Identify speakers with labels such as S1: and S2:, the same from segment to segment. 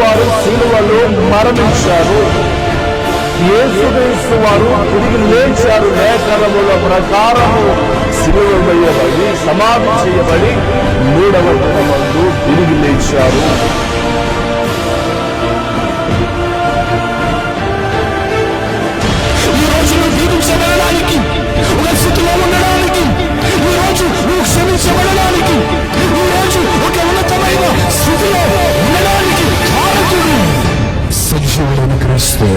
S1: వారు సిలువలో మరణించారు. యేసుక్రీస్తు వారు తిరిగి లేచారు. లేఖనముల ప్రకారము సిలువ వేయబడి సమాధి చేయబడి మూడవ దినమందు తిరిగి లేచారు.
S2: ఈ ఒక క్షమించబడడానికి ఈ రోజు ఒక ఉన్నతమైన స్థితిలో సజీవుడైన క్రీస్తే.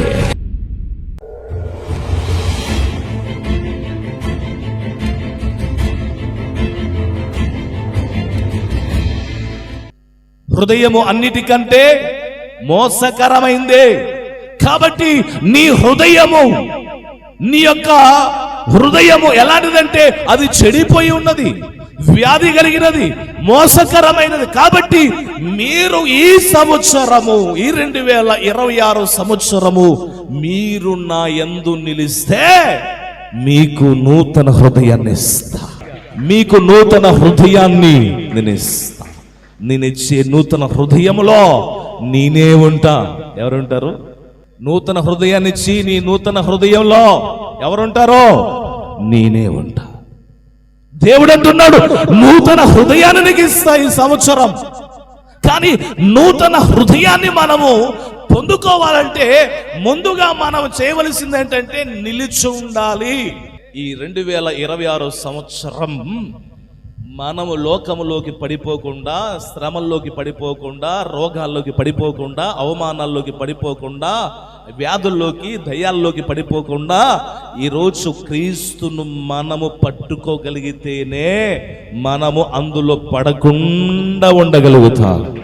S3: హృదయము అన్నిటికంటే మోసకరమైందే. కాబట్టి నీ హృదయము నీ యొక్క హృదయము ఎలాంటిదంటే అది చెడిపోయి ఉన్నది. వ్యాధి కలిగినది మోసకరమైనది. కాబట్టి మీరు ఈ సంవత్సరము ఈ రెండు వేల ఇరవై ఆరు సంవత్సరము మీరు నా ఎందు నిలిస్తే మీకు నూతన హృదయాన్ని ఇస్తా. మీకు నూతన హృదయాన్ని నేను ఇస్తా. నేను నూతన హృదయంలో నేనే ఉంటా. ఎవరుంటారు? నూతన హృదయాన్ని ఇచ్చి నీ నూతన హృదయంలో ఎవరుంటారో? నేనే ఉంటా. దేవుడు అంటున్నాడు నూతన హృదయాన్ని నీకు ఇస్తా ఈ సంవత్సరం. కానీ నూతన హృదయాన్ని మనము పొందుకోవాలంటే ముందుగా మనం చేయవలసింది ఏంటంటే నిలిచి ఉండాలి. ఈ రెండు వేల ఇరవై ఆరో సంవత్సరం మనము లోకములోకి పడిపోకుండా శ్రమల్లోకి పడిపోకుండా రోగాల్లోకి పడిపోకుండా అవమానాల్లోకి పడిపోకుండా వ్యాధుల్లోకి దయ్యాల్లోకి పడిపోకుండా ఈరోజు క్రీస్తును మనము పట్టుకోగలిగితేనే మనము అందులో పడకుండా ఉండగలుగుతాం.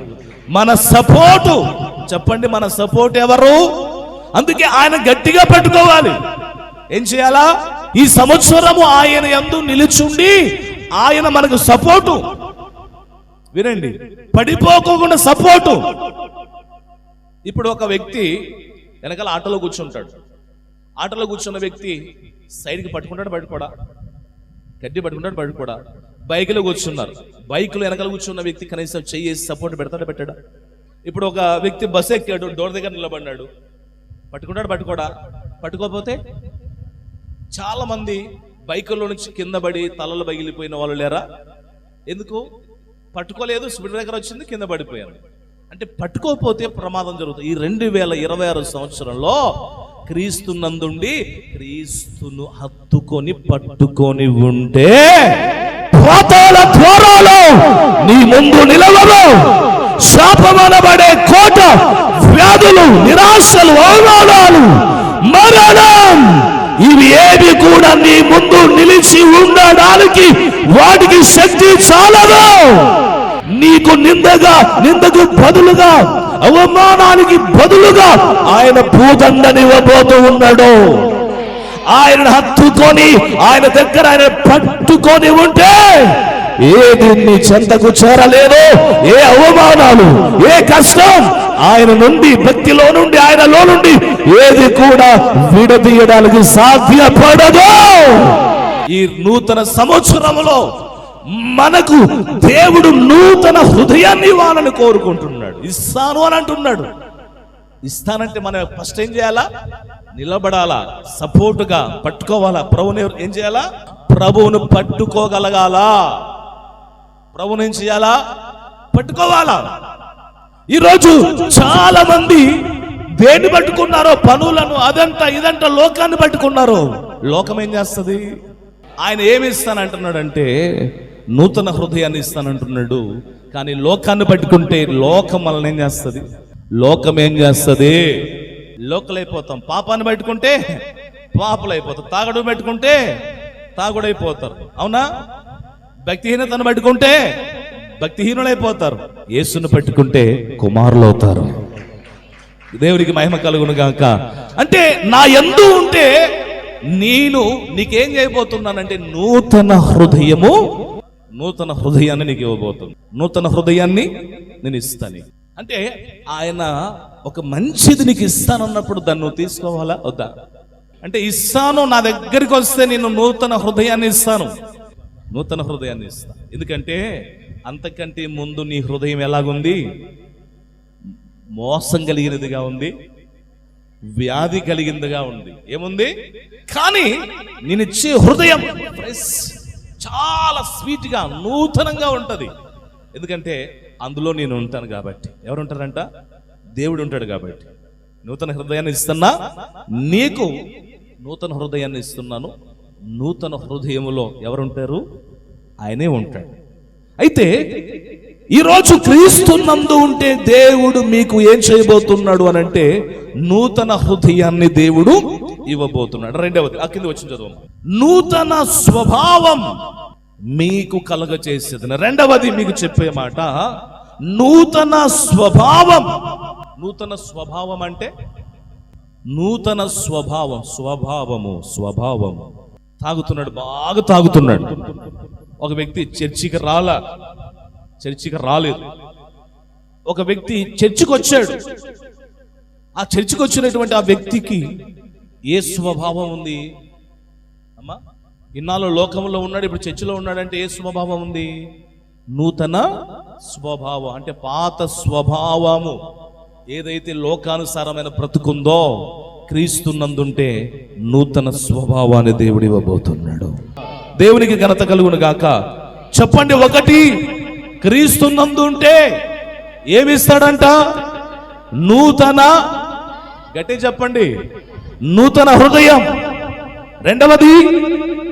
S3: మన సపోర్టు చెప్పండి మన సపోర్ట్ ఎవరు? అందుకే ఆయన గట్టిగా పట్టుకోవాలి. ఏం చేయాలా? ఈ సంవత్సరము ఆయన ఎందు నిలుచుండి ఆయన మనకు సపోర్టు. వినండి పడిపోకోకుండా సపోర్టు. ఇప్పుడు ఒక వ్యక్తి వెనకాల ఆటోలో కూర్చుంటాడు. ఆటోలో కూర్చున్న వ్యక్తి సైడ్కి పట్టుకుంటాడు పట్టుకోడా గడ్డి పట్టుకుంటాడు పట్టుకోడా బైక్లో కూర్చున్నారు. బైక్లో వెనకాల కూర్చున్న వ్యక్తి కనీసం చెయ్యి సపోర్ట్ పెడతాడు పెట్టాడా? ఇప్పుడు ఒక వ్యక్తి బస్సు ఎక్కాడు డోర్ దగ్గర నిలబడినాడు పట్టుకుంటాడు పట్టుకోడా పట్టుకోకపోతే చాలా మంది బైకుల్లో నుంచి కింద పడి తలలు పగిలిపోయిన వాళ్ళు లేరా? ఎందుకు? పట్టుకోలేదు స్పీడ్ బ్రేకర్ వచ్చింది కింద పడిపోయారు. అంటే పట్టుకోకపోతే ప్రమాదం జరుగుతుంది. ఈ రెండు వేల ఇరవై ఆరు సంవత్సరంలో క్రీస్తునందుండి క్రీస్తును హత్తుకొని పట్టుకొని ఉంటే పాతాళ ద్వారాలు నీ ముందు నిలవదు శాపమనబడే కోట వ్యాధులు నిరాశలు అవమానాలు మరణం. ఇవి ఏవి కూడా నీ ముందు నిలిచి ఉండడానికి వాటికి శక్తి చాలదు. నీకు నిందగా నిందకు బదులుగా అవమానానికి బదులుగా ఆయన భూదండనివ్వబోతూ ఉన్నాడు. ఆయన హత్తుకొని ఆయన దగ్గర ఆయన పట్టుకొని ఉంటే ఏది నీ చెంతకు చేరలేదు ఏ అవమానాలు ఏ కష్టం ఆయన నుండి భక్తిలో నుండి ఆయనలో నుండి ఏది కూడా విడదీయడానికి సాధ్యపడదు. ఈ నూతన సంవత్సరములో మనకు దేవుడు నూతన హృదయాన్ని ఇవ్వాలని కోరుకుంటున్నాడు. ఇస్తాను అని అంటున్నాడు. ఇస్తానంటే మనం ఫస్ట్ ఏం చేయాలా? నిలబడాలా సపోర్టుగా పట్టుకోవాలా. ప్రభుని ఏం చేయాలా? ప్రభువును పట్టుకోగలగాలా. ప్రభుని ఏం చేయాలా? పట్టుకోవాలా. ఈరోజు చాలా మంది దేన్ని పట్టుకున్నారో పనులను అదంతా ఇదంతా లోకాన్ని పట్టుకున్నారు లోకం ఏం చేస్తుంది? ఆయన ఏమి ఇస్తానంటున్నాడంటే నూతన హృదయాన్ని ఇస్తానంటున్నాడు. కానీ లోకాన్ని పట్టుకుంటే లోకం మనల్ని ఏం చేస్తుంది? లోకం ఏం చేస్తుంది? లోకలైపోతాం. పాపాన్ని పట్టుకుంటే అయిపోతాం తాగడు పెట్టుకుంటే తాగుడైపోతారు. అవునా? భక్తిహీనతను పట్టుకుంటే భక్తిహీనులైపోతారు. యేసును పట్టుకుంటే కుమారులు అవుతారు దేవుడికి మహిమ కలుగును గాక. అంటే నా ఎందు ఉంటే నేను నీకేం చేయబోతున్నానంటే నూతన హృదయము నూతన హృదయాన్ని నీకు ఇవ్వబోతుంది. నూతన హృదయాన్ని నేను ఇస్తాను. అంటే ఆయన ఒక మంచిది నీకు ఇస్తానన్నప్పుడు దాన్ని నువ్వు తీసుకోవాలా? వద్దా? అంటే ఇస్తాను నా దగ్గరికి వస్తే నేను నూతన హృదయాన్ని ఇస్తాను. నూతన హృదయాన్ని ఇస్తా. ఎందుకంటే అంతకంటే ముందు నీ హృదయం ఎలాగుంది? మోసం కలిగినదిగా ఉంది. వ్యాధి కలిగిందిగా ఉంది. ఏముంది? కానీ నేను ఇచ్చే హృదయం ఫ్రెష్ చాలా స్వీట్గా నూతనంగా ఉంటుంది. ఎందుకంటే అందులో నేను ఉంటాను కాబట్టి. ఎవరు ఉంటారంట దేవుడు ఉంటాడు కాబట్టి. నూతన హృదయాన్ని ఇస్తున్నా నీకు నూతన హృదయాన్ని ఇస్తున్నాను. నూతన హృదయములో ఎవరుంటారు? ఆయనే ఉంటాడు. అయితే ఈరోజు క్రీస్తునందు ఉంటే దేవుడు మీకు ఏం చేయబోతున్నాడు అని అంటే నూతన హృదయాన్ని దేవుడు ఇవ్వబోతున్నాడు. రెండవది ఆ కింద వచ్చిన చదువు. నూతన స్వభావం మీకు కలగ చేసేది రెండవది మీకు చెప్పే మాట నూతన స్వభావం. నూతన స్వభావం అంటే నూతన స్వభావం స్వభావము స్వభావము. తాగుతున్నాడు బాగా తాగుతున్నాడు. ఒక వ్యక్తి చర్చికి రాలా చర్చికి రాలేదు. ఒక వ్యక్తి చర్చికి వచ్చాడు ఆ చర్చికి వచ్చినటువంటి ఆ వ్యక్తికి ఏ స్వభావం ఉంది? అమ్మా ఇన్నాళ్ళు లోకంలో ఉన్నాడు ఇప్పుడు చర్చిలో ఉన్నాడంటే ఏ స్వభావం ఉంది? నూతన స్వభావం అంటే పాత స్వభావము. ఏదైతే లోకానుసారమైన బ్రతుకుందో క్రీస్తున్నందుంటే నూతన స్వభావాన్ని దేవుడు ఇవ్వబోతున్నాడు. దేవునికి ఘనత కలుగును గాక. చెప్పండి ఒకటి క్రీస్తున్నందు ఉంటే ఏమిస్తాడంట? నూతన గట్టి చెప్పండి. నూతన హృదయం. రెండవది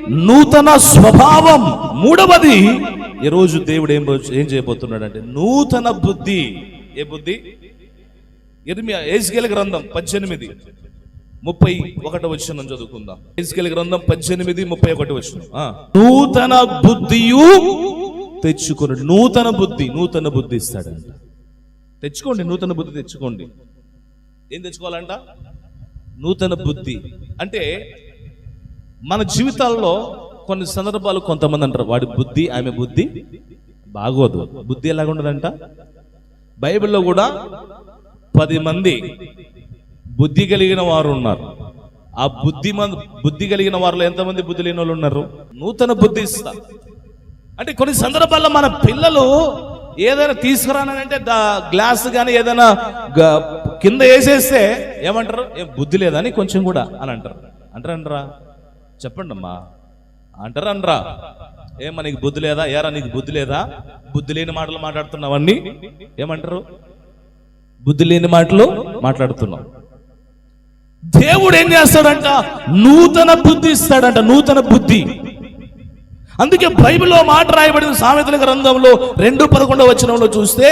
S3: నూతన స్వభావం. మూడవది ఈరోజు దేవుడు ఏం ఏం చేయబోతున్నాడంటే నూతన బుద్ధి. ఏ బుద్ధి? ఎర్మియా ఏజ్కేల్ గ్రంథం పద్దెనిమిది ముప్పై ఒకటి వచ్చిన చదువుకుందాం. ఏజ్కేల్ గ్రంథం పద్దెనిమిది ముప్పై ఒకటి వచ్చిన నూతన బుద్ధియు తెచ్చుకుని నూతన బుద్ధి నూతన బుద్ధి ఇస్తాడంట. తెచ్చుకోండి నూతన బుద్ధి తెచ్చుకోండి. ఏం తెచ్చుకోవాలంట? నూతన బుద్ధి. అంటే మన జీవితాల్లో కొన్ని సందర్భాలు కొంతమంది అంటారు వాడి బుద్ధి ఆమె బుద్ధి బాగోదు. బుద్ధి ఎలాగుండదంట బైబిల్లో కూడా పది మంది బుద్ధి కలిగిన వారు ఉన్నారు. ఆ బుద్ధి బుద్ధి కలిగిన వారిలో ఎంతమంది బుద్ధి లేని వాళ్ళు ఉన్నారు? నూతన బుద్ధి ఇస్తా. అంటే కొన్ని సందర్భాల్లో మన పిల్లలు ఏదైనా తీసుకురానంటే గ్లాస్ కానీ ఏదైనా కింద వేసేస్తే ఏమంటారు? ఏం బుద్ధి లేదని కొంచెం కూడా అని అంటారు. అంటారనరా? చెప్పండి అమ్మా అంటారనరా. అనరా ఏమా నీకు బుద్ధి లేదా? ఏరా నీకు బుద్ధి లేదా? బుద్ధి లేని మాటలు మాట్లాడుతున్నావన్నీ? ఏమంటారు? బుద్ధి లేని మాటలు మాట్లాడుతున్నాం దేవుడు ఏం చేస్తాడంట? నూతన బుద్ధి ఇస్తాడంట నూతన బుద్ధి. అందుకే బైబిల్లో మాట రాయబడిన సామెతల గ్రంథంలో రెండు పదకొండవ వచనంలో చూస్తే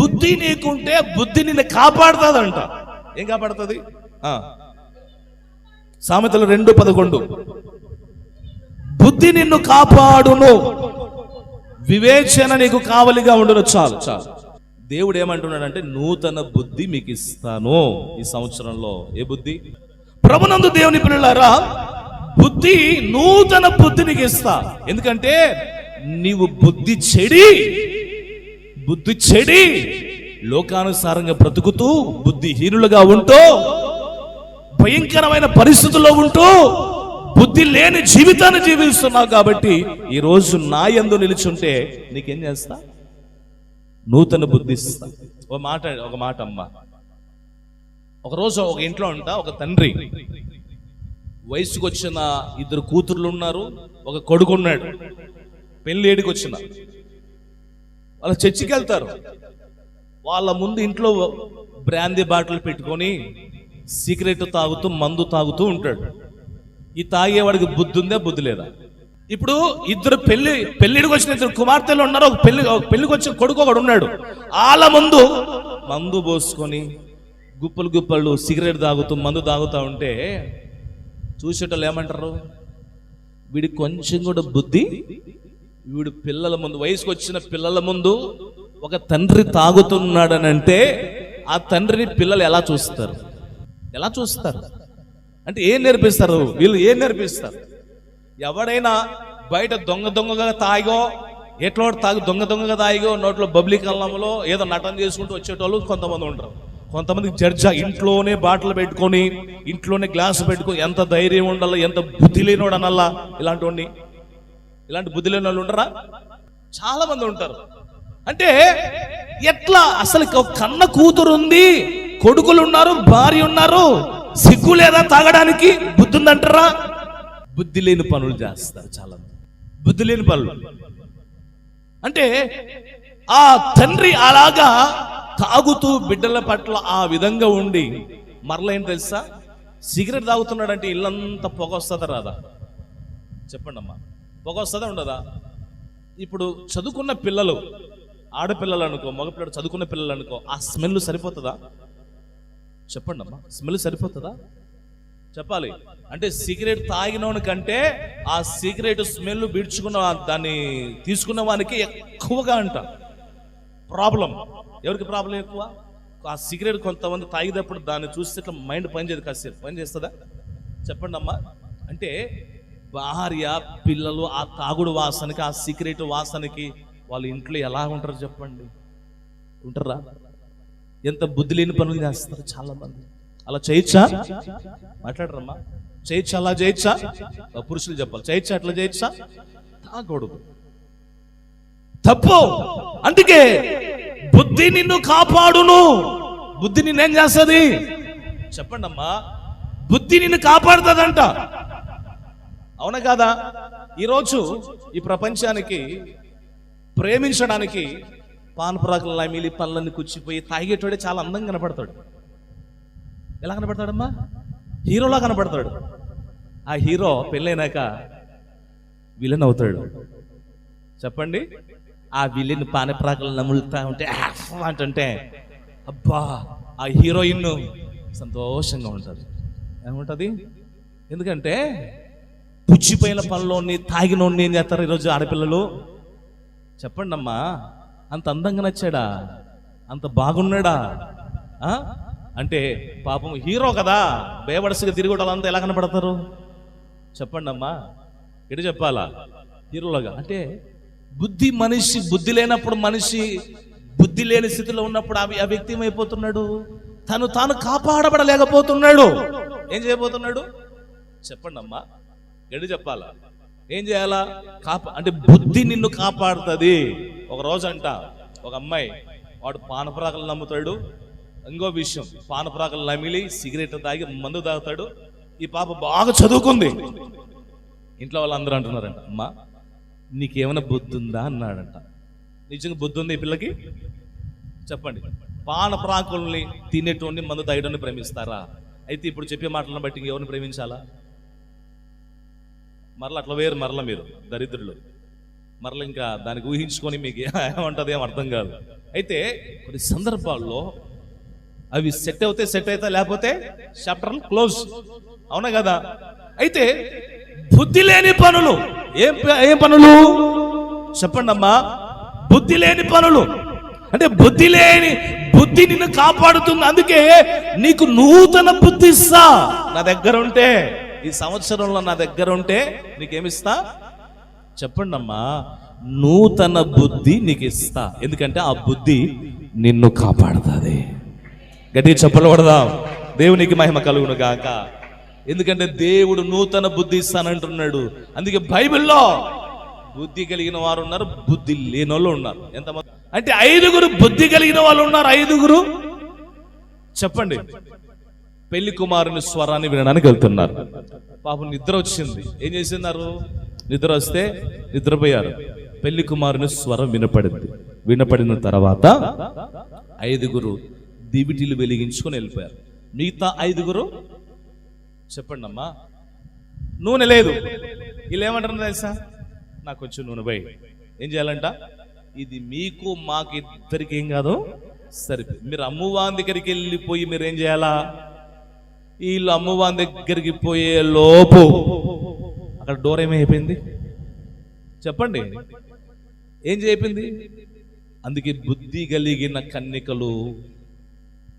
S3: బుద్ధి నీకుంటే బుద్ధి నిన్ను కాపాడుతుందంట. ఏం కాపాడుతుంది? సామెతలు రెండు పదకొండు. బుద్ధి నిన్ను కాపాడును. వివేచన నీకు కావలిగా ఉండును. చాలు చాలు. దేవుడు ఏమంటున్నాడంటే నూతన బుద్ధి మీకు ఇస్తాను ఈ సంవత్సరంలో. ఏ బుద్ధి? ప్రభునందు దేవుని పిల్లలారా బుద్ధి నూతన బుద్ధి నీకు ఇస్తా ఎందుకంటే నీవు బుద్ధి చెడి బుద్ధి చెడి లోకానుసారంగా బ్రతుకుతూ బుద్ధిహీనులుగా ఉంటూ భయంకరమైన పరిస్థితుల్లో ఉంటూ బుద్ధి లేని జీవితాన్ని జీవిస్తున్నావు కాబట్టి ఈ రోజు నా ఎందు నిలుచుంటే నీకేం చేస్తా? నూతన బుద్ధి ఇస్తా. ఒక మాట ఒక మాట అమ్మ. ఒకరోజు ఒక ఇంట్లో ఉంటా ఒక తండ్రి. వయసుకు వచ్చిన ఇద్దరు కూతుర్లు ఉన్నారు ఒక కొడుకు ఉన్నాడు పెళ్ళి ఏడికి వచ్చిన వాళ్ళ చర్చికి వెళ్తారు వాళ్ళ ముందు ఇంట్లో బ్రాందీ బాటిల్ పెట్టుకొని సిగరెట్ తాగుతూ మందు తాగుతూ ఉంటాడు. ఈ తాగేవాడికి బుద్ధి ఉందా బుద్ధి లేదా ఇప్పుడు ఇద్దరు పెళ్ళి పెళ్ళిడికి వచ్చిన ఇద్దరు కుమార్తెలు ఉన్నారు. ఒక పెళ్ళి ఒక పెళ్ళికి వచ్చిన కొడుకు ఒకడు ఉన్నాడు. వాళ్ళ ముందు మందు పోసుకొని గుప్పలు గుప్పలు సిగరెట్ తాగుతూ మందు తాగుతూ ఉంటే చూసేటోళ్ళు ఏమంటారు? వీడికి కొంచెం కూడా బుద్ధి వీడు పిల్లల ముందు వయసుకు వచ్చిన పిల్లల ముందు ఒక తండ్రి తాగుతున్నాడనంటే ఆ తండ్రిని పిల్లలు ఎలా చూస్తారు? ఎలా చూస్తారు? అంటే ఏం నేర్పిస్తారు? వీళ్ళు ఏం నేర్పిస్తారు? ఎవడైనా బయట దొంగ దొంగగా తాగో ఎట్లో తాగి దొంగ దొంగగా తాగో నోట్లో పబ్లిక్ అల్లంలో ఏదో నటన చేసుకుంటూ వచ్చేటోళ్ళు కొంతమంది ఉంటారు. కొంతమంది జడ్జా ఇంట్లోనే బాటలు పెట్టుకొని ఇంట్లోనే గ్లాసు పెట్టుకొని ఎంత ధైర్యం ఉండాలో ఎంత బుద్ధి లేనివాడు అనల్లా ఇలాంటి వాడిని ఇలాంటి బుద్ధి లేని వాళ్ళు ఉండరా? చాలా మంది ఉంటారు. అంటే ఎట్లా? అసలు కన్న కూతురు ఉంది కొడుకులు ఉన్నారు భార్య ఉన్నారు సిగ్గు లేదా తాగడానికి బుద్ధి ఉందంటారా? బుద్ధి లేని పనులు చేస్తారు చాలా బుద్ధి లేని పనులు. అంటే ఆ తండ్రి అలాగా తాగుతూ బిడ్డల పట్ల ఆ విధంగా ఉండి మరలా ఏం తెలుసా? సిగరెట్ తాగుతున్నాడంటే ఇల్లంతా పొగ వస్తుందా రాదా? చెప్పండి అమ్మా పొగ వస్తుందా ఉండదా? ఇప్పుడు చదువుకున్న పిల్లలు ఆడపిల్లలు అనుకో మగపిల్లడు చదువుకున్న పిల్లలు అనుకో ఆ స్మెల్ సరిపోతుందా? చెప్పండి అమ్మా స్మెల్ సరిపోతుందా? చెప్పాలి. అంటే సిగరెట్ తాగినోని కంటే ఆ సిగరెట్ స్మెల్ పీడ్చుకున్న దాన్ని తీసుకున్న వానికి ఎక్కువగా అంట. ప్రాబ్లం. ఎవరికి ప్రాబ్లం ఎక్కువ? ఆ సిగరెట్ కొంతమంది తాగినప్పుడు దాన్ని చూస్తే ఇట్లా మైండ్ పనిచేయదు కాసేపు. పని చేస్తుందా? చెప్పండి అమ్మా. అంటే భార్య పిల్లలు ఆ తాగుడు వాసనకి ఆ సిగరెట్ వాసనకి వాళ్ళ ఇంట్లో ఎలా ఉంటారు చెప్పండి? ఉంటారా? ఎంత బుద్ధి లేని పనులు చేస్తారు చాలా మంది అలా చేయొచ్చా? మాట్లాడరమ్మా. చేయొచ్చా? అలా చేయొచ్చా? ఆ పురుషులు చెప్పాలి. చేయొచ్చా? అట్లా చేయొచ్చా? తాగకూడదు. తప్పు! అందుకే బుద్ధి నిన్ను కాపాడును. బుద్ధి నిన్నేం చేస్తుంది? చెప్పండి అమ్మా బుద్ధి నిన్ను కాపాడుతుందంట. అవునా కాదా? ఈరోజు ఈ ప్రపంచానికి ప్రేమించడానికి పాన్పురాకుల లమిలి పళ్ళని కుచ్చిపోయి తాగేటోడే చాలా అందంగా కనపడతాడు. ఎలా కనపడతాడమ్మా? హీరోలా కనపడతాడు. ఆ హీరో పెళ్ళైనాక విలన్ అవుతాడు. చెప్పండి. ఆ విలన్ పానప్రాకలు నములుతా ఉంటే అంటుంటే అబ్బా ఆ హీరోయిన్ సంతోషంగా ఉంటుంది. ఏముంటుంది? ఎందుకంటే పుచ్చిపోయిన పనిలోని తాగినోడిని ఏం చేస్తారు ఈరోజు ఆడపిల్లలు? చెప్పండి అమ్మా అంత అందంగా నచ్చాడా? అంత బాగున్నాడా? అంటే పాపం హీరో కదా బేవడసిగా తిరిగి వాళ్ళంతా ఎలా కనపడతారు చెప్పండి అమ్మా ఎటు చెప్పాలా? హీరోలాగా అంటే బుద్ధి మనిషి బుద్ధి లేనప్పుడు మనిషి బుద్ధి లేని స్థితిలో ఉన్నప్పుడు అవి ఆ వ్యక్తి ఏమైపోతున్నాడు తను తాను కాపాడబడలేకపోతున్నాడు. ఏం చేయబోతున్నాడు? చెప్పండి అమ్మా గడి చెప్పాలా? ఏం చేయాలా? కాపా అంటే బుద్ధి నిన్ను కాపాడుతుంది. ఒక రోజు అంట ఒక అమ్మాయి వాడు పానపురాకలు నమ్ముతాడు. ఇంకో విషయం పానపురాకలు నమిలి సిగరెట్ తాగి మందు తాగుతాడు. ఈ పాప బాగా చదువుకుంది. ఇంట్లో వాళ్ళందరూ అంటున్నారంట అమ్మా నీకేమైనా బుద్ధి ఉందా అన్నాడంట. నిజంగా బుద్ధి ఉంది ఈ పిల్లకి? చెప్పండి. పానప్రాకుల్ని తినేటోడిని మందు తాగడాన్ని ప్రేమిస్తారా? అయితే ఇప్పుడు చెప్పే మాటలను బట్టి ఎవరిని ప్రేమించాలా? మరలా అట్లా వేరు మరల మీరు దరిద్రులు. మరల ఇంకా దానికి ఊహించుకొని మీకు ఏమంటుంది ఏం అర్థం కాదు. అయితే కొన్ని సందర్భాల్లో అవి సెట్ అవుతే సెట్ అవుతా లేకపోతే చాప్టర్ క్లోజ్. అవునా కదా? అయితే బుద్ధి లేని పనులు. ఏం ఏం పనులు? చెప్పండి అమ్మా బుద్ధి లేని పనులు. అంటే బుద్ధి లేని బుద్ధి నిన్ను కాపాడుతుంది. అందుకే నీకు నూతన బుద్ధి ఇస్తా. నా దగ్గర ఉంటే ఈ సంవత్సరంలో నా దగ్గర ఉంటే నీకేమిస్తా? చెప్పండి అమ్మా నూతన బుద్ధి నీకు ఇస్తా ఎందుకంటే ఆ బుద్ధి నిన్ను కాపాడుతుంది. గట్టిగా చెప్పలబడదాం దేవునికి మహిమ కలుగును గాక ఎందుకంటే దేవుడు నూతన బుద్ధి ఇస్తానంటున్నాడు అందుకే బైబిల్లో బుద్ధి కలిగిన వారు ఉన్నారు బుద్ధి లేని వాళ్ళు ఉన్నారు. ఎంత అంటే ఐదుగురు బుద్ధి కలిగిన వాళ్ళు ఉన్నారు ఐదుగురు? చెప్పండి. పెళ్ళి కుమారుని స్వరాన్ని వినడానికి వెళ్తున్నారు. పాపం నిద్ర వచ్చింది. ఏం చేసినారు నిద్ర వస్తే నిద్రపోయారు. పెళ్ళి కుమారుని స్వరం వినపడింది. వినపడిన తర్వాత ఐదుగురు దివిటీలు వెలిగించుకొని వెళ్ళిపోయారు. మిగతా ఐదుగురు చెప్పండి అమ్మా నూనె లేదు. వీళ్ళు ఏమంటారు తెలుసా? నాకు కొంచెం నూనె పోయి. ఏం చేయాలంట? ఇది మీకు మాకు ఇద్దరికి ఏం కాదు సరిపోయి మీరు అమ్మవారి దగ్గరికి వెళ్ళిపోయి మీరు ఏం చేయాలా? వీళ్ళు అమ్మవారి దగ్గరికి పోయే లోపు అక్కడ డోర్ ఏమైపోయింది చెప్పండి. ఏం చెప్పింది అందుకే బుద్ధి కలిగిన కన్నికలు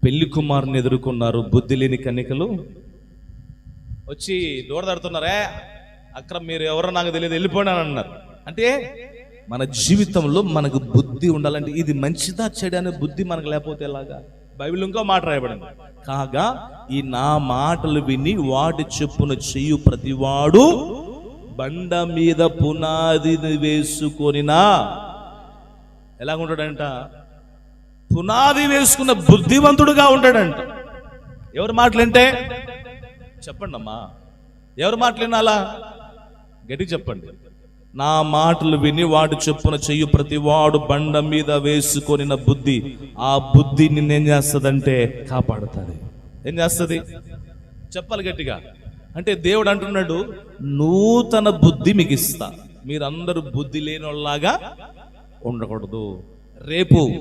S3: పెళ్ళి కుమారుని ఎదుర్కొన్నారు బుద్ధి లేని కన్నికలు. వచ్చి దూడదడుతున్నారే అక్కడ మీరు ఎవరో నాకు తెలియదు వెళ్ళిపోయినా అన్నారు. అంటే మన జీవితంలో మనకు బుద్ధి ఉండాలంటే ఇది మంచిదా చెడు అనే బుద్ధి మనకు లేకపోతే ఎలాగా? బైబిల్ ఇంకో మాట రాయబడింది. కాగా ఈ నా మాటలు విని వాటి చెప్పున చెయ్యు ప్రతివాడు బండ మీద పునాదిని వేసుకొనినా ఎలాగుంటాడంట? పునాది వేసుకున్న బుద్ధివంతుడుగా ఉంటాడంట. ఎవరి మాటలంటే? చెప్పండి అమ్మా ఎవరి మాటలు గట్టి చెప్పండి. నా మాటలు విని వాడు చెప్పున చెయ్యి ప్రతి వాడు బండ మీద వేసుకొని బుద్ధి. ఆ బుద్ధి నిన్నేం చేస్తుందంటే కాపాడుతుంది. ఏం చేస్తుంది? చెప్పాలి గట్టిగా. అంటే దేవుడు అంటున్నాడు నూతన బుద్ధి మీకు ఇస్తా మీరందరూ బుద్ధి లేని వాళ్ళలాగా ఉండకూడదు. రేపు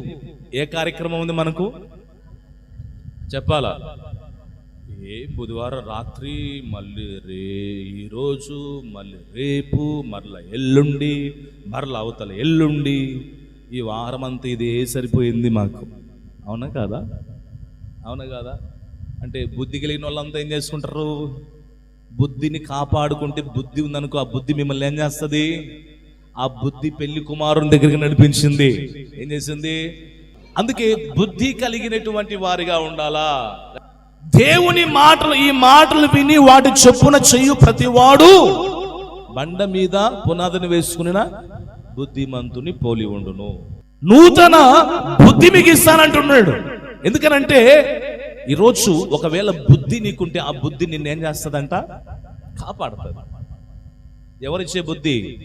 S3: ఏ కార్యక్రమం ఉంది మనకు? చెప్పాలా? ఏ బుధవారం రాత్రి మళ్ళీ రే ఈరోజు మళ్ళీ రేపు మరలా ఎల్లుండి మరలా అవతల ఎల్లుండి. ఈ వారం అంతా ఇదే సరిపోయింది మాకు. అవునా కాదా? అవునా కాదా? అంటే బుద్ధి కలిగిన వాళ్ళంతా ఏం చేసుకుంటారు? బుద్ధిని కాపాడుకుంటే బుద్ధి ఉందనుకో ఆ బుద్ధి మిమ్మల్ని ఏం చేస్తుంది? ఆ బుద్ధి పెళ్ళి కుమారుని దగ్గరికి నడిపించింది. ఏం చేసింది? అందుకే బుద్ధి కలిగినటువంటి వారిగా ఉండాలా? దేవుని మాటలు ఈ మాటలు విని వాటి చొప్పున చెయ్యు ప్రతివాడు బండ మీద పునాదిని వేసుకుని బుద్ధిమంతుని పోలి ఉండును. నూతన బుద్ధి మీకు ఇస్తానంటున్నాడు ఎందుకనంటే ఈరోజు ఒకవేళ బుద్ధి నీకుంటే ఆ బుద్ధి నిన్నేం చేస్తుందంట? కాపాడుతుంది. ఎవరిచ్చే బుద్ధి?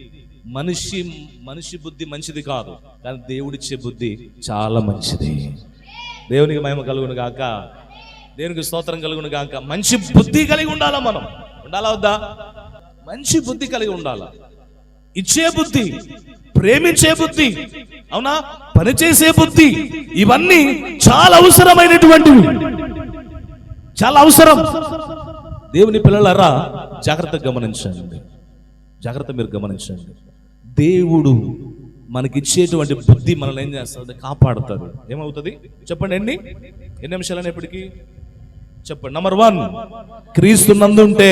S3: మనిషి మనిషి బుద్ధి మంచిది కాదు కానీ దేవుడిచ్చే బుద్ధి చాలా మంచిది. దేవునికి మహిమ కలుగును కాక దేనికి స్తోత్రం కలుగును గాక. మంచి బుద్ధి కలిగి ఉండాలా మనం? ఉండాలా వద్దా? మంచి బుద్ధి కలిగి ఉండాలా? ఇచ్చే బుద్ధి ప్రేమించే బుద్ధి అవునా? పనిచేసే బుద్ధి ఇవన్నీ చాలా అవసరమైనటువంటివి. చాలా అవసరం. దేవుని పిల్లలరా జాగ్రత్తగా గమనించండి. జాగ్రత్త మీరు గమనించండి. దేవుడు మనకిచ్చేటువంటి బుద్ధి మనల్ని ఏం చేస్తుంది కాపాడుతాడు. ఏమవుతుంది? చెప్పండి ఎన్ని? ఎన్ని నిమిషాలు చెప్పండి. నంబర్ వన్ క్రీస్తు నందుంటే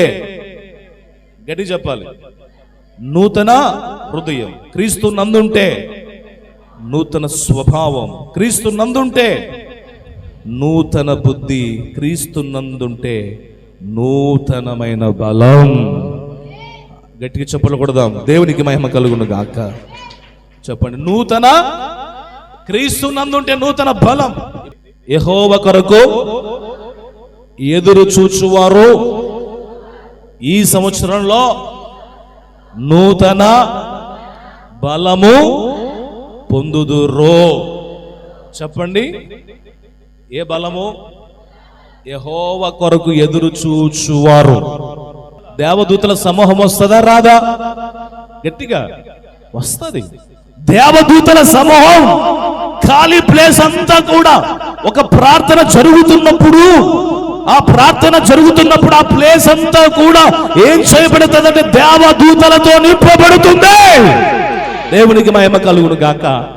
S3: గట్టి చెప్పాలి. నూతన హృదయం. క్రీస్తు నందుంటే నూతన స్వభావం. క్రీస్తు నందుంటే నూతన బుద్ధి. క్రీస్తు నందుంటే నూతనమైన బలం. గట్టిగా చెప్పలు కొడదాం. దేవునికి మహిమ కలుగును గాక. చెప్పండి. నూతన క్రీస్తు నందుంటే నూతన బలం. యెహోవ కొరకు ఎదురు చూచువారు ఈ సంవత్సరంలో నూతన బలము పొందుదురో. చెప్పండి. ఏ బలము? యహోవ కొరకు ఎదురు చూచువారు. దేవదూతల సమూహం వస్తుందా రాదా? గట్టిగా వస్తుంది. దేవదూతల సమూహం ఖాళీ ప్లేస్ అంతా కూడా ఒక ప్రార్థన జరుగుతున్నప్పుడు ఆ ప్రార్థన జరుగుతున్నప్పుడు ఆ ప్లేస్ అంతా కూడా ఏం చేయబడుతుందంటే దేవదూతలతో నింపబడుతుంది. దేవునికి మహిమ కలుగును గాక.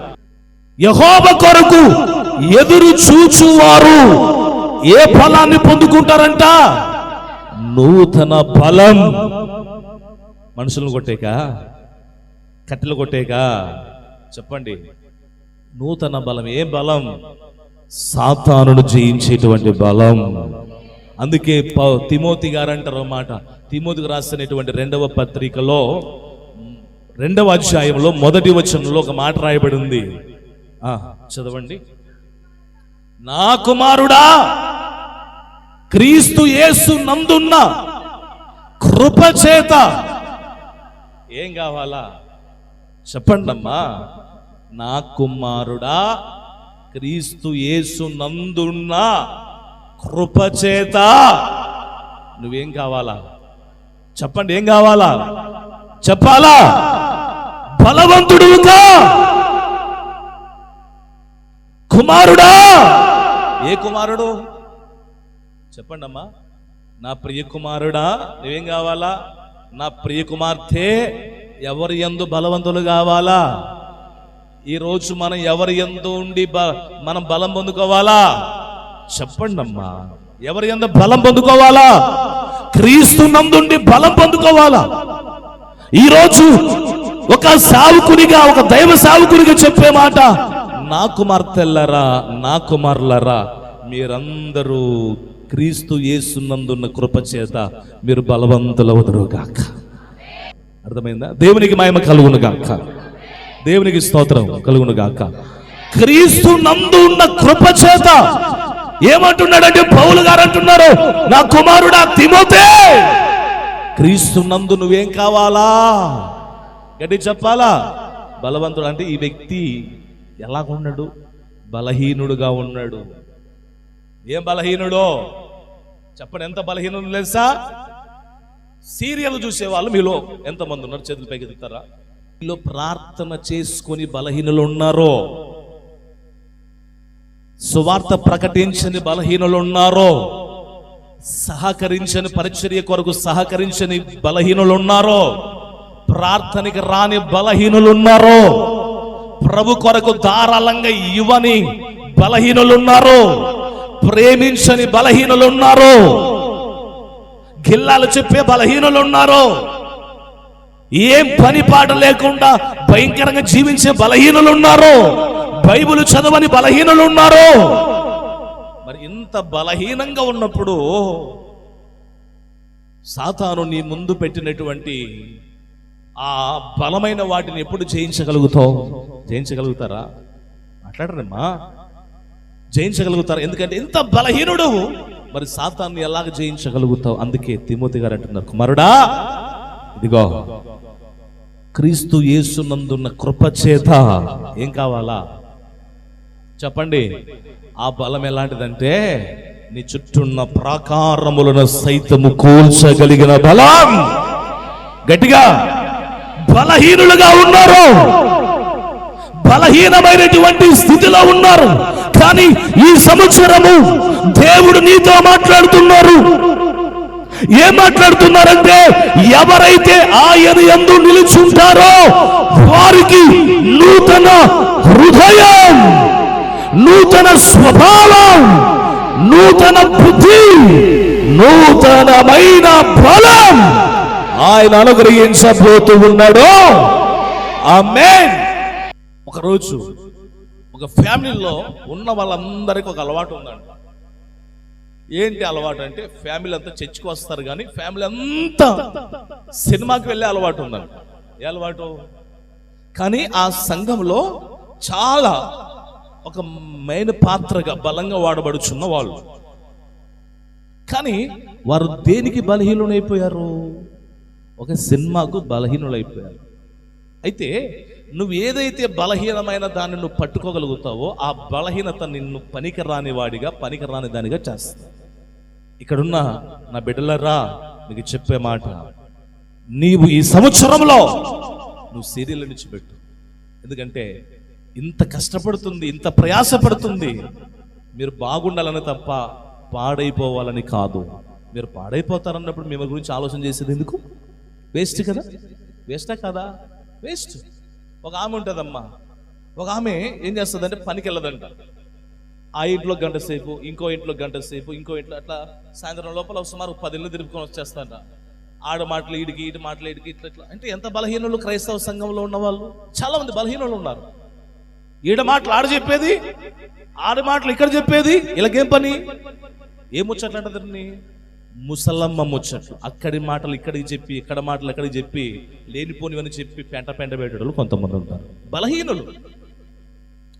S3: యహోబ కొరకు ఎదురు చూచువారు. ఏ ఫలాన్ని పొందుకుంటారంట? నూతన బలం. మనుషులను కొట్టేక? కట్టెలు కొట్టేక? చెప్పండి. నూతన బలం. ఏ బలం? సాతానును జయించేటువంటి బలం. అందుకే ప తిమోతి గారు అంటారు మాట తిమోతికి రాసినటువంటి రెండవ పత్రికలో రెండవ అధ్యాయంలో మొదటి వచనంలో ఒక మాట రాయబడి ఉంది చదవండి. నా కుమారుడా క్రీస్తు యేసు నందున్న కృపచేత. ఏం కావాలా? చెప్పండమ్మా. నా కుమారుడా క్రీస్తు యేసు నందున్న కృపచేత నువ్వేం కావాలా? చెప్పండి ఏం కావాలా? చెప్పాలా? బలవంతుడు కుమారుడా? ఏ కుమారుడు? చెప్పండి అమ్మా నా ప్రియ కుమారుడా నువ్వేం కావాలా? నా ప్రియ కుమార్తె ఎవరి ఎందు బలవంతులు కావాలా? ఈరోజు మనం ఎవరి ఎందు ఉండి బ- మనం బలం పొందుకోవాలా? చెప్పండి అమ్మా ఎవరి ఎంత బలం పొందుకోవాలా? క్రీస్తు నందుండి బలం పొందుకోవాలా? ఈరోజు ఒక సావుకునిగా ఒక దైవ సావుకునిగా చెప్పే మాట నా కుమార్తెల్లరా నా కుమారులరా మీరందరూ క్రీస్తు యేసునందున్న కృప చేత మీరు బలవంతులవుదురు గాక. అర్థమైందా? దేవునికి మాయమ కలుగును గాక. దేవునికి స్తోత్రం కలుగును గాక. క్రీస్తు నందు ఉన్న కృప చేత ఏమంటున్నాడంటే పౌలు గారు అంటున్నారు నా కుమారుడా తిమోతే క్రీస్తు నందు నువ్వేం కావాలా? గట్టి చెప్పాలా? బలవంతుడు అంటే ఈ వ్యక్తి ఎలాగున్నాడు బలహీనుడుగా ఉన్నాడు. ఏం బలహీనుడో? చెప్పండి ఎంత బలహీనుడు తెలుసా? సీరియల్ చూసేవాళ్ళు మీలో ఎంతమంది ఉన్నారు? చేతులు పైకి దిగుతారా మీలో ప్రార్థన చేసుకొని బలహీనులు ఉన్నారో సువార్త ప్రకటించని బలహీనులు ఉన్నారో సహకరించని పరిచర్య కొరకు సహకరించని బలహీనులు ఉన్నారో ప్రార్థనకి రాని బలహీనులు ఉన్నారో ప్రభు కొరకు ధారాళంగా ఇవ్వని బలహీనులు ఉన్నారో ప్రేమించని బలహీనులు ఉన్నారో గిల్లాలు చెప్పే బలహీనులు ఉన్నారో ఏం పని పాట లేకుండా భయంకరంగా జీవించే బలహీనులు ఉన్నారు బైబుల్ చదవని బలహీనులు ఉన్నారు మరి ఇంత బలహీనంగా ఉన్నప్పుడు సాతాను నీ ముందు పెట్టినటువంటి ఆ బలమైన వాటిని ఎప్పుడు జయించగలుగుతావు? జయించగలుగుతారా? మాట్లాడరమ్మా. జయించగలుగుతారా? ఎందుకంటే ఇంత బలహీనుడు మరి సాతాన్ని ఎలాగ జయించగలుగుతావు? అందుకే తిమోతి గారు అంటున్నారు కుమారుడా ఇదిగో క్రీస్తు యేసునందున్న కృప చేత ఏం కావాలా? చెప్పండి ఆ బలం ఎలాంటిదంటే నీ చుట్టూన్న ప్రాకారములను సైతము కూల్చగలిగిన బలం. గట్టిగా బలహీనులుగా ఉన్నారు. బలహీనమైనటువంటి స్థితిలో ఉన్నారు. కానీ ఈ సంవత్సరము దేవుడు నీతో మాట్లాడుతున్నారు. ఏం మాట్లాడుతున్నారంటే ఎవరైతే ఆయన ఎందు నిలుచుంటారో వారికి నూతన హృదయం నూతన స్వభావం నూతన బుద్ధి నూతనమైన బలం ఆయన అనుగ్రహించబోతూ ఉన్నాడు. ఆమె ఒకరోజు ఒక ఫ్యామిలీలో ఉన్న వాళ్ళందరికీ ఒక అలవాటు ఉందండి. ఏంటి అలవాటు అంటే ఫ్యామిలీ అంతా చర్చికి వస్తారు కానీ ఫ్యామిలీ అంతా సినిమాకి వెళ్ళే అలవాటు ఉందంట. ఏ అలవాటు? కానీ ఆ సంఘంలో చాలా ఒక మెయిన్ పాత్రగా బలంగా వాడబడుచున్న వాళ్ళు. కానీ వారు దేనికి బలహీనులైపోయారు? ఒక సినిమాకు బలహీనులైపోయారు. అయితే నువ్వు ఏదైతే బలహీనమైన దాన్ని నువ్వు పట్టుకోగలుగుతావో ఆ బలహీనత నిన్ను పనికిరాని వాడిగా పనికిరాని దానిగా చేస్తుంది. ఇక్కడున్న నా బిడ్డలరా నీకు చెప్పే మాట నీవు ఈ సంవత్సరంలో నువ్వు సీరియల్ నుంచి పెట్టు. ఎందుకంటే ఇంత కష్టపడుతుంది ఇంత ప్రయాసపడుతుంది మీరు బాగుండాలని తప్ప పాడైపోవాలని కాదు. మీరు పాడైపోతారన్నప్పుడు మేము గురించి ఆలోచన చేసేది ఎందుకు? వేస్ట్ కదా? వేస్టా కదా? వేస్ట్ ఒక ఆమె ఉంటుందమ్మా. ఒక ఆమె ఏం చేస్తుందంటే పనికి వెళ్ళదంట ఆ ఇంట్లో గంట సేపు ఇంకో ఇంట్లో గంట సేపు ఇంకో ఇంట్లో అట్లా సాయంత్రం లోపల సుమారు పది ఇళ్ళు తిరుపుకొని వచ్చేస్తాంట. ఆడ మాటలు ఈడికి ఇటు మాటలు ఈడికి ఇట్లా ఇట్లా. అంటే ఎంత బలహీనులు క్రైస్తవ సంఘంలో ఉన్న వాళ్ళు చాలా మంది బలహీనులు ఉన్నారు. ఈడ మాటలు ఆడ చెప్పేది ఆడ మాటలు ఇక్కడ చెప్పేది ఇలాగేం పని? ఏం ముసలమ్మ ముచ్చట్లు అక్కడి మాటలు ఇక్కడికి చెప్పి ఇక్కడ మాటలు ఎక్కడికి చెప్పి లేనిపోనివని చెప్పి పెంట పెంట పెట్టేటోళ్ళు కొంతమంది ఉంటారు. బలహీనులు.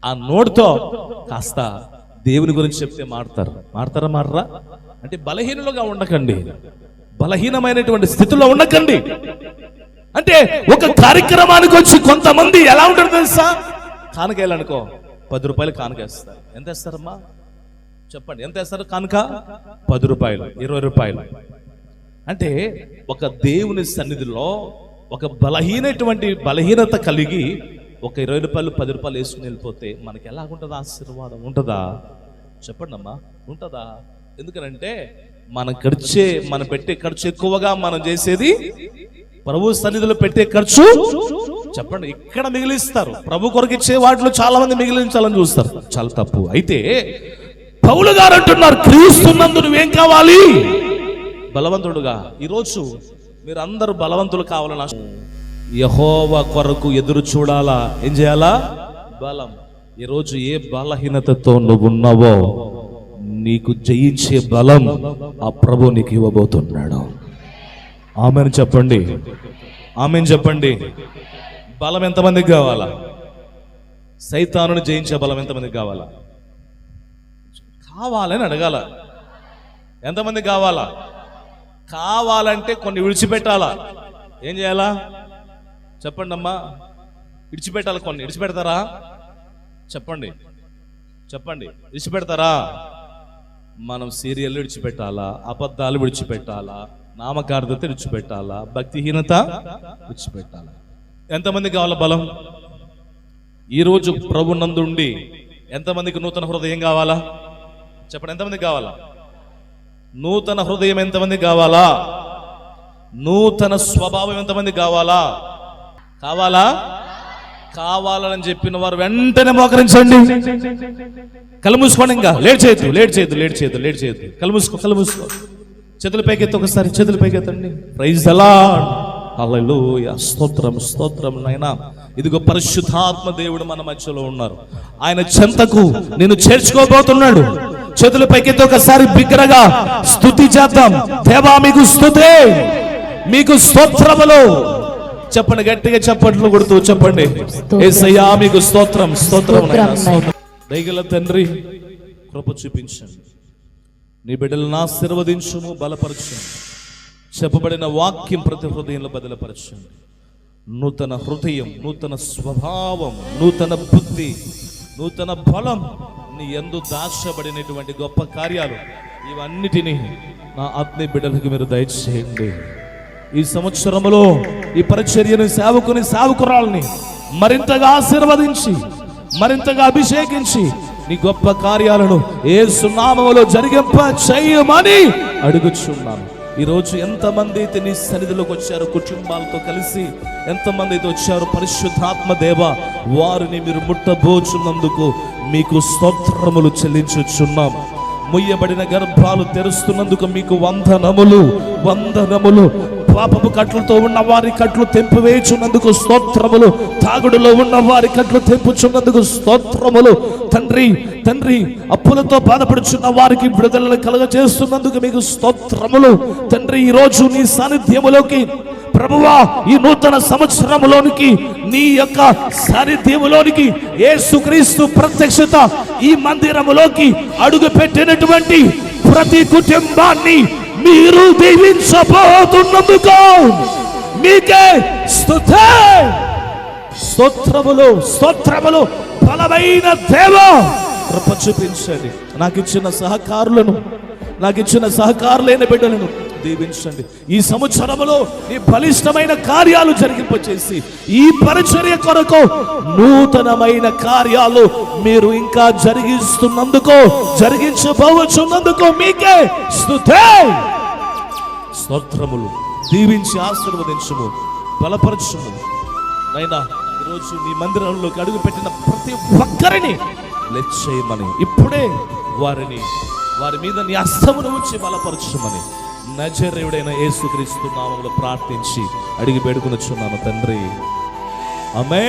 S3: ఆ నోటితో కాస్త దేవుని గురించి చెప్తే మాడతారు. మాడతారా మాడరా? అంటే బలహీనులుగా ఉండకండి. బలహీనమైనటువంటి స్థితిలో ఉండకండి. అంటే ఒక కార్యక్రమానికి వచ్చి కొంతమంది ఎలా ఉంటారు తెలుసా? కానుకేయాలనుకో పది రూపాయలు కానుకేస్తారు ఎంత వేస్తారమ్మా? చెప్పండి. ఎంత వేస్తారు కనుక? పది రూపాయలు ఇరవై రూపాయలు. అంటే ఒక దేవుని సన్నిధిలో ఒక బలహీనటువంటి బలహీనత కలిగి ఒక ఇరవై రూపాయలు పది రూపాయలు వేసుకుని వెళ్ళిపోతే మనకి ఎలాగుంటుందా? ఆశీర్వాదం ఉంటుందా? చెప్పండి అమ్మా ఉంటుందా? ఎందుకనంటే మన ఖర్చే మనం పెట్టే ఖర్చు ఎక్కువగా మనం చేసేది ప్రభు సన్నిధిలో పెట్టే ఖర్చు. చెప్పండి ఇక్కడ మిగిలిస్తారు. ప్రభు కొరకు ఇచ్చే వాటిలో చాలా మంది మిగిలించాలని చూస్తారు. చాలా తప్పు. అయితే పౌలు గారు అంటున్నారు క్రీస్తున్నందు నువ్వేం కావాలి? బలవంతుడుగా ఈరోజు మీరు అందరూ బలవంతులు కావాలని యహోవ కొరకు ఎదురు చూడాలా? ఏం చేయాలా? బలం. ఈరోజు ఏ బలహీనతతో నువ్వున్నావో నీకు జయించే బలం ఆ ప్రభు నీకు ఇవ్వబోతున్నాడు. ఆమెను చెప్పండి. ఆమెను చెప్పండి. బలం ఎంతమందికి కావాలా? సైతానుని జయించే బలం ఎంతమందికి కావాలా? కావాలని అడగాల. ఎంతమంది కావాలా? కావాలంటే కొన్ని విడిచిపెట్టాలా. ఏం చేయాలా? చెప్పండి అమ్మా విడిచిపెట్టాలి కొన్ని. విడిచిపెడతారా? చెప్పండి. చెప్పండి. విడిచిపెడతారా? మనం సీరియల్ విడిచిపెట్టాలా? అబద్ధాలు విడిచిపెట్టాలా? నామకార్థత విడిచిపెట్టాలా? భక్తిహీనత విడిచిపెట్టాలా? ఎంతమంది కావాలా బలం? ఈరోజు ప్రభు నందుండి ఎంతమందికి నూతన హృదయం కావాలా? చెప్పండి ఎంతమంది కావాలా? నూతన హృదయం ఎంతమంది కావాలా? నూతన స్వభావం ఎంతమంది కావాలా? కావాలా? కావాలని చెప్పిన వారు వెంటనే మోకరించండి. కలుమూసుకోండి ఇంకా. లేట్ చేయొద్దు లేట్ చేయొద్దు లేట్ చేయొద్దు లేట్ చేయొద్దు. కలుమూసుకో కలుమూసుకో చేతుల మూసుకో. పైకెత్తి ఒకసారి చేతులు పైకెత్తండి. ప్రైజ్ అలా హల్లెలూయా స్తోత్రం స్తోత్రం నాయనా. ఇదిగో పరిశుద్ధాత్మ దేవుడు మన మధ్యలో ఉన్నారు. ఆయన చెంతకు నేను చేర్చుకోబోతున్నాడు. చేతుల పైకెత్తి ఒకసారి బిగ్గరగా స్తుతి చేద్దాం. దేవా మీకు స్తుతే మీకు స్తోత్రములు. చెప్పండి గట్టిగా చప్పట్లు కొడుతూ చెప్పండి. ఏసయ్యా మీకు స్తోత్రం స్తోత్రం. దయగల తండ్రి కృప చూపించండి. నీ బిడ్డలను ఆశీర్వదించుము బలపరచండి చెప్పబడిన వాక్యం ప్రతి హృదయంలో బదలపరచండి. నూతన హృదయం నూతన స్వభావం నూతన బుద్ధి నూతన బలం నీ ఎందు దాచబడినటువంటి గొప్ప కార్యాలు ఇవన్నిటినీ నా ఆత్మీయ బిడ్డలకు మీరు దయచేయండి. ఈ సంవత్సరములో ఈ పరిచర్యను సేవకుని సేవకురాల్ని మరింతగా ఆశీర్వదించి మరింతగా అభిషేకించి నీ గొప్ప కార్యాలను ఏ సున్నామములో జరిగింప చేయమని అడుగుచున్నాను. ఈరోజు ఎంతమంది అయితే నీ సన్నిధిలోకి వచ్చారు కుటుంబాలతో కలిసి ఎంతమంది అయితే వచ్చారు పరిశుద్ధాత్మ దేవ వారిని మీరు ముట్టబోచున్నందుకు మీకు స్తోత్రములు చెల్లించుచున్నాం. ముయ్యబడిన గర్భాలు తెరుస్తున్నందుకు మీకు వందనములు వందనములు పాపపు కట్లతో ఉన్న వారి కట్లు తెంపివేయుచున్నందుకు స్తోత్రములు. తాగుడులో ఉన్న వారి కట్లు తెంపుచున్నందుకు స్తోత్రములు. తండ్రి తండ్రి అప్పులతో బాధపడుచున్న వారికి విడుదలను కలుగజేస్తున్నందుకు మీకు స్తోత్రములు. తండ్రి ఈ రోజు నీ సాన్నిధ్యములోకి ప్రభువా ఈ నూతన సంవత్సరములోనికి నీ యొక్క సాన్నిధ్యములోనికి ఏసుక్రీస్తు ప్రత్యక్షత ఈ మందిరములోకి అడుగు పెట్టినటువంటి ప్రతి కుటుంబాన్ని మీరు దీవించబోతున్నందుకు మీకే స్తుతే. స్తోత్రములు స్తోత్రములు బలమైన దేవ. కృప చూపించండి. నాకు ఇచ్చిన సహకారులను నాకు ఇచ్చిన సహకారులైన బిడ్డలను దీవించండి. ఈ సంవత్సరములో నీ బలిష్టమైన కార్యాలు జరిగింపచేసి ఈ పరిచర్య కొరకు నూతనమైన కార్యాలు మీరు ఇంకా జరిగిస్తున్నందుకు జరిగించబోవచ్చున్నందుకు మీకే స్తుతే. స్తోత్రములు. దీవించి ఆశీర్వదించము బలపరచుము. నైనా ఈరోజు నీ మందిరంలోకి అడుగు పెట్టిన ప్రతి ఒక్కరిని లెచ్చేయమని ఇప్పుడే వారిని వారి మీద నీ అస్తమును ఉంచి బలపరచమని నజరేయుడైన యేసుక్రీస్తు నామంలో ప్రార్థించి అడిగి పెడుకునొచ్చున్నాను తండ్రి. అమే